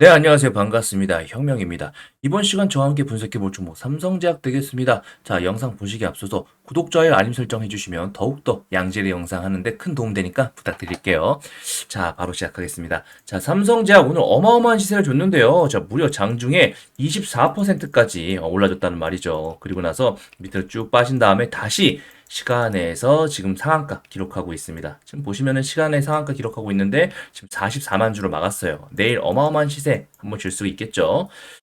네, 안녕하세요. 반갑습니다. 혁명입니다. 이번 시간 저와 함께 분석해 볼 종목 삼성제약 되겠습니다. 자, 영상 보시기 앞서서 구독, 좋아요, 알림 설정 해주시면 더욱더 양질의 영상 하는데 큰 도움 되니까 부탁드릴게요. 자, 바로 시작하겠습니다. 자, 삼성제약 오늘 어마어마한 시세를 줬는데요. 자, 무려 장중에 24%까지 올라줬다는 말이죠. 그리고 나서 밑으로 쭉 빠진 다음에 다시 시간에서 지금 상한가 기록하고 있습니다. 지금 보시면은 시간에 상한가 기록하고 있는데 지금 44만 주로 막았어요. 내일 어마어마한 시세 한번 줄 수 있겠죠.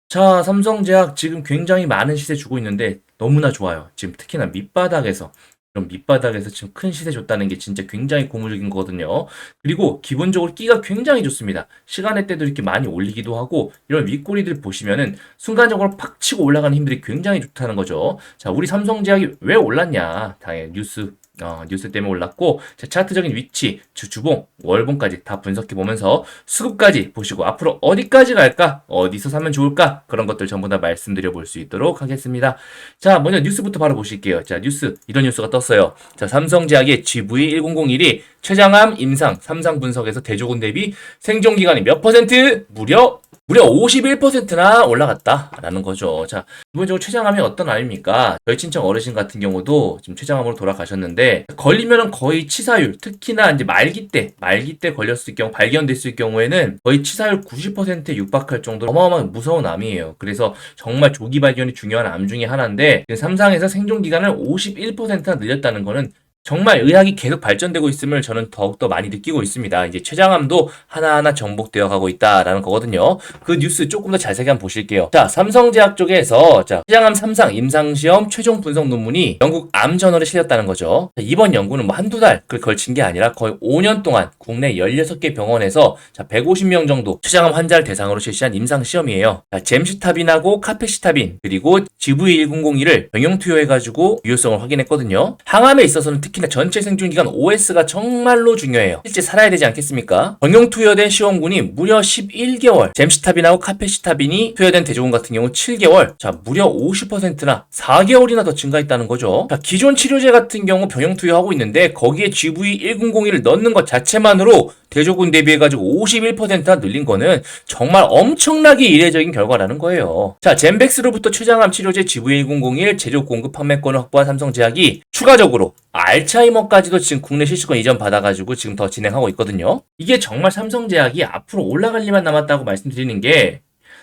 자, 삼성제약 지금 굉장히 많은 시세 주고 있는데 너무나 좋아요. 지금 특히나 밑바닥에서 이런 밑바닥에서 지금 큰 시세 줬다는 게 진짜 굉장히 고무적인 거거든요. 그리고 기본적으로 끼가 굉장히 좋습니다. 시간의 때도 이렇게 많이 올리기도 하고 이런 윗꼬리들 보시면은 순간적으로 팍 치고 올라가는 힘들이 굉장히 좋다는 거죠. 자, 우리 삼성제약이 왜 올랐냐? 당연히 뉴스 어, 뉴스 때문에 올랐고 자, 차트적인 위치, 주, 주봉, 월봉까지 다 분석해 보면서 수급까지 보시고 앞으로 어디까지 갈까? 어디서 사면 좋을까? 그런 것들 전부 다 말씀드려 볼 수 있도록 하겠습니다. 자, 먼저 뉴스부터 바로 보실게요. 자, 뉴스 이런 뉴스가 떴어요. 자, 삼성제약의 GV1001이 최장암 임상 3상 분석에서 대조군 대비 생존 기간이 몇 퍼센트? 무려 무려 51%나 올라갔다라는 거죠. 자, 기본적으로 췌장암이 어떤 암입니까? 저희 친척 어르신 같은 경우도 지금 췌장암으로 돌아가셨는데 걸리면은 거의 치사율, 특히나 이제 말기 때, 말기 때 걸렸을 경우 발견됐을 경우에는 거의 치사율 90%에 육박할 정도로 어마어마한 무서운 암이에요. 그래서 정말 조기 발견이 중요한 암 중에 하나인데 삼상에서 생존 기간을 51%나 늘렸다는 거는 정말 의학이 계속 발전되고 있음을 저는 더욱더 많이 느끼고 있습니다. 이제 췌장암도 하나하나 정복되어 가고 있다라는 거거든요. 그 뉴스 조금 더 자세히 한번 보실게요. 자, 삼성제약 쪽에서 자, 췌장암 3상 임상시험 최종 분석 논문이 영국 암 저널에 실렸다는 거죠. 자, 이번 연구는 뭐 한두 달 걸친 게 아니라 거의 5년 동안 국내 16개 병원에서 자, 150명 정도 췌장암 환자를 대상으로 실시한 임상시험이에요. 자, 잼시타빈하고 카페시타빈 그리고 GV1001을 병용 투여해가지고 유효성을 확인했거든요. 항암에 있어서는 특히 나 전체 생존 기간 OS가 정말로 중요해요. 실제 살아야 되지 않겠습니까? 병용 투여된 시험군이 무려 11개월, 잼시타빈하고 카페시타빈이 투여된 대조군 같은 경우 7개월, 자 무려 50%나 4개월이나 더 증가했다는 거죠. 자 기존 치료제 같은 경우 병용 투여하고 있는데 거기에 GV1001을 넣는 것 자체만으로 대조군 대비해가지고 51%나 늘린 거는 정말 엄청나게 이례적인 결과라는 거예요. 자, 젠백스로부터 췌장암 치료제 GV1001 제조 공급 판매권을 확보한 삼성제약이 추가적으로 알츠하이머까지도 지금 국내 실시권 이전 받아가지고 지금 더 진행하고 있거든요. 이게 정말 삼성제약이 앞으로 올라갈 일만 남았다고 말씀드리는 게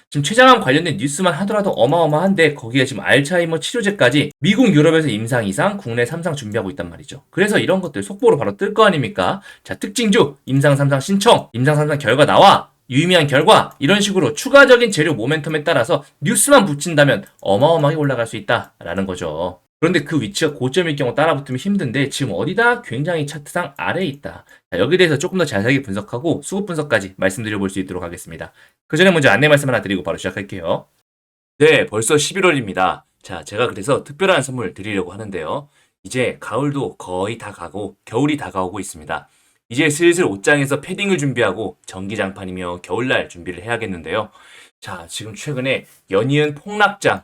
지금 췌장암 관련된 뉴스만 하더라도 어마어마한데 거기에 지금 알츠하이머 치료제까지 미국 유럽에서 임상 이상 국내 3상 준비하고 있단 말이죠. 그래서 이런 것들 속보로 바로 뜰 거 아닙니까? 자 특징주 임상 3상 신청 임상 3상 결과 나와 유의미한 결과 이런 식으로 추가적인 재료 모멘텀에 따라서 뉴스만 붙인다면 어마어마하게 올라갈 수 있다라는 거죠. 그런데 그 위치가 고점일 경우 따라붙으면 힘든데 지금 어디다 굉장히 차트상 아래에 있다. 자, 여기에 대해서 조금 더 자세하게 분석하고 수급 분석까지 말씀드려 볼 수 있도록 하겠습니다. 그 전에 먼저 안내 말씀 하나 드리고 바로 시작할게요. 네, 벌써 11월입니다. 자, 제가 그래서 특별한 선물 드리려고 하는데요. 이제 가을도 거의 다 가고 겨울이 다가오고 있습니다. 이제 슬슬 옷장에서 패딩을 준비하고 전기장판이며 겨울날 준비를 해야겠는데요. 자, 지금 최근에 연이은 폭락장,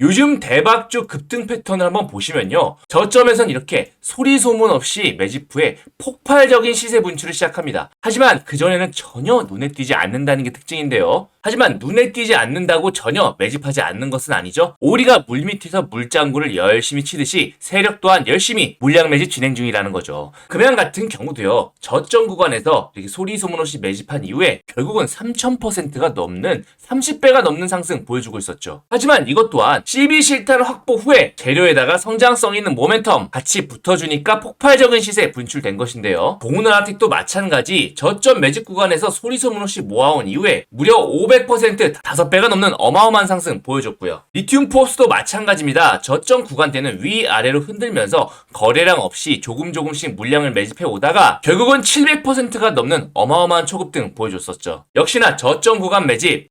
요즘 대박주 급등 패턴을 한번 보시면요. 저점에선 이렇게 소리 소문 없이 매집 후에 폭발적인 시세 분출을 시작합니다. 하지만 그전에는 전혀 눈에 띄지 않는다는 게 특징인데요. 하지만 눈에 띄지 않는다고 전혀 매집하지 않는 것은 아니죠. 오리가 물밑에서 물장구를 열심히 치듯이 세력 또한 열심히 물량 매집 진행 중이라는 거죠. 금양 같은 경우도요. 저점 구간에서 이렇게 소리 소문 없이 매집한 이후에 결국은 3000%가 넘는 30배가 넘는 상승 보여주고 있었죠. 하지만 이것 또한 CB 실탄 확보 후에 재료에다가 성장성 있는 모멘텀 같이 붙어 주니까 폭발적인 시세 분출된 것인데요. 봉우는 아틱도 마찬가지 저점 매집 구간에서 소리 소문 없이 모아온 이후에 무려 500% 5배가 넘는 어마어마한 상승 보여줬고요. 리튬 포스도 마찬가지입니다. 저점 구간대는 위아래로 흔들면서 거래량 없이 조금 조금씩 물량을 매집해 오다가 결국은 700%가 넘는 어마어마한 초급 등 보여줬었죠. 역시나 저점 구간 매집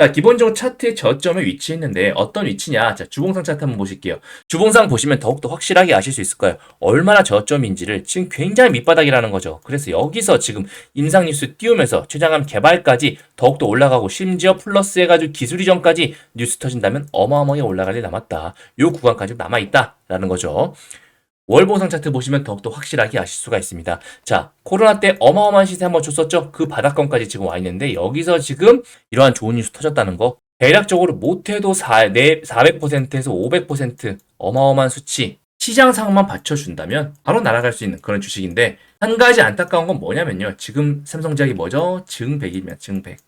자, 기본적으로 차트의 저점에 위치했는데 어떤 위치냐? 자, 주봉상 차트 한번 보실게요. 주봉상 보시면 더욱더 확실하게 아실 수 있을 거예요. 얼마나 저점인지를 지금 굉장히 밑바닥이라는 거죠. 그래서 여기서 지금 임상 뉴스 띄우면서 최장암 개발까지 더욱더 올라가고 심지어 플러스 해가지고 기술 이전까지 뉴스 터진다면 어마어마하게 올라갈 일 남았다. 요 구간까지 남아있다라는 거죠. 월봉상 차트 보시면 더욱더 확실하게 아실 수가 있습니다. 자, 코로나 때 어마어마한 시세 한번 줬었죠? 그 바닥권까지 지금 와 있는데 여기서 지금 이러한 좋은 뉴스 터졌다는 거 대략적으로 못해도 4, 400%에서 500% 어마어마한 수치 시장 상황만 받쳐준다면 바로 날아갈 수 있는 그런 주식인데 한 가지 안타까운 건 뭐냐면요. 지금 삼성제약이 뭐죠? 증백이면 증백.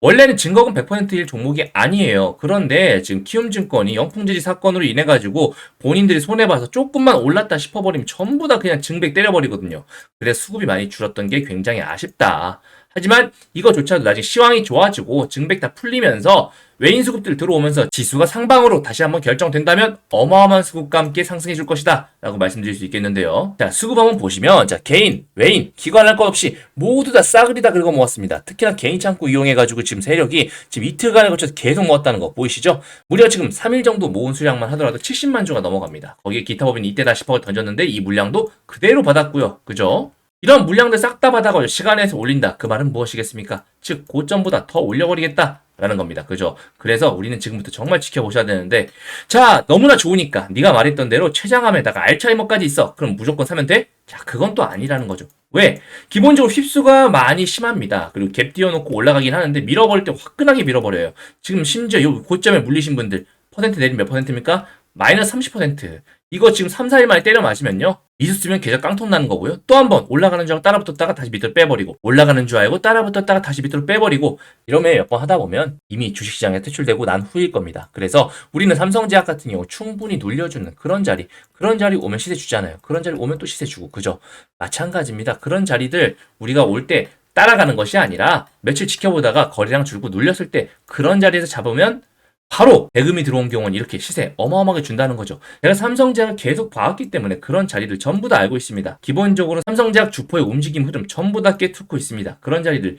원래는 증거금 100%일 종목이 아니에요. 그런데 지금 키움증권이 영풍지지 사건으로 인해 가지고 본인들이 손해 봐서 조금만 올랐다 싶어버리면 전부 다 그냥 증백 때려버리거든요. 그래서 수급이 많이 줄었던 게 굉장히 아쉽다. 하지만 이거조차도 나중에 시황이 좋아지고 증백 다 풀리면서 외인 수급들 들어오면서 지수가 상방으로 다시 한번 결정된다면 어마어마한 수급과 함께 상승해 줄 것이다 라고 말씀드릴 수 있겠는데요. 자 수급 한번 보시면 자 개인, 외인, 기관할 것 없이 모두 다 싸그리 다 긁어 모았습니다. 특히나 개인 창구 이용해 가지고 지금 세력이 지금 이틀간에 걸쳐서 계속 모았다는 거 보이시죠? 무려 지금 3일 정도 모은 수량만 하더라도 70만 주가 넘어갑니다. 거기에 기타 법인 이때다 10억을 던졌는데 이 물량도 그대로 받았고요. 그죠 이런 물량들 싹 다 받아가지고 시간에서 올린다. 그 말은 무엇이겠습니까? 즉 고점보다 더 올려버리겠다. 라는 겁니다. 그죠? 그래서 우리는 지금부터 정말 지켜보셔야 되는데 자 너무나 좋으니까 네가 말했던 대로 췌장암에다가 알츠하이머까지 있어. 그럼 무조건 사면 돼? 자 그건 또 아니라는 거죠. 왜? 기본적으로 휩수가 많이 심합니다. 그리고 갭 띄워놓고 올라가긴 하는데 밀어버릴 때 화끈하게 밀어버려요. 지금 심지어 요 고점에 물리신 분들 퍼센트 내린 몇 퍼센트입니까? 마이너스 30%. 이거 지금 3, 4일 만에 때려 맞으면요. 있었으면 계좌 깡통 나는 거고요. 또 한 번 올라가는 줄 알고 따라붙었다가 다시 밑으로 빼버리고 올라가는 줄 알고 따라붙었다가 다시 밑으로 빼버리고 이러면 몇 번 하다 보면 이미 주식시장에 퇴출되고 난 후일 겁니다. 그래서 우리는 삼성제약 같은 경우 충분히 놀려주는 그런 자리 그런 자리 오면 시세 주잖아요. 그런 자리 오면 또 시세 주고 그죠? 마찬가지입니다. 그런 자리들 우리가 올때 따라가는 것이 아니라 며칠 지켜보다가 거래량 줄고 눌렸을 때 그런 자리에서 잡으면 바로 대금이 들어온 경우는 이렇게 시세 어마어마하게 준다는 거죠. 내가 삼성제약을 계속 봐왔기 때문에 그런 자리들 전부 다 알고 있습니다. 기본적으로 삼성제약 주포의 움직임 흐름 전부 다 깨뚫고 있습니다. 그런 자리들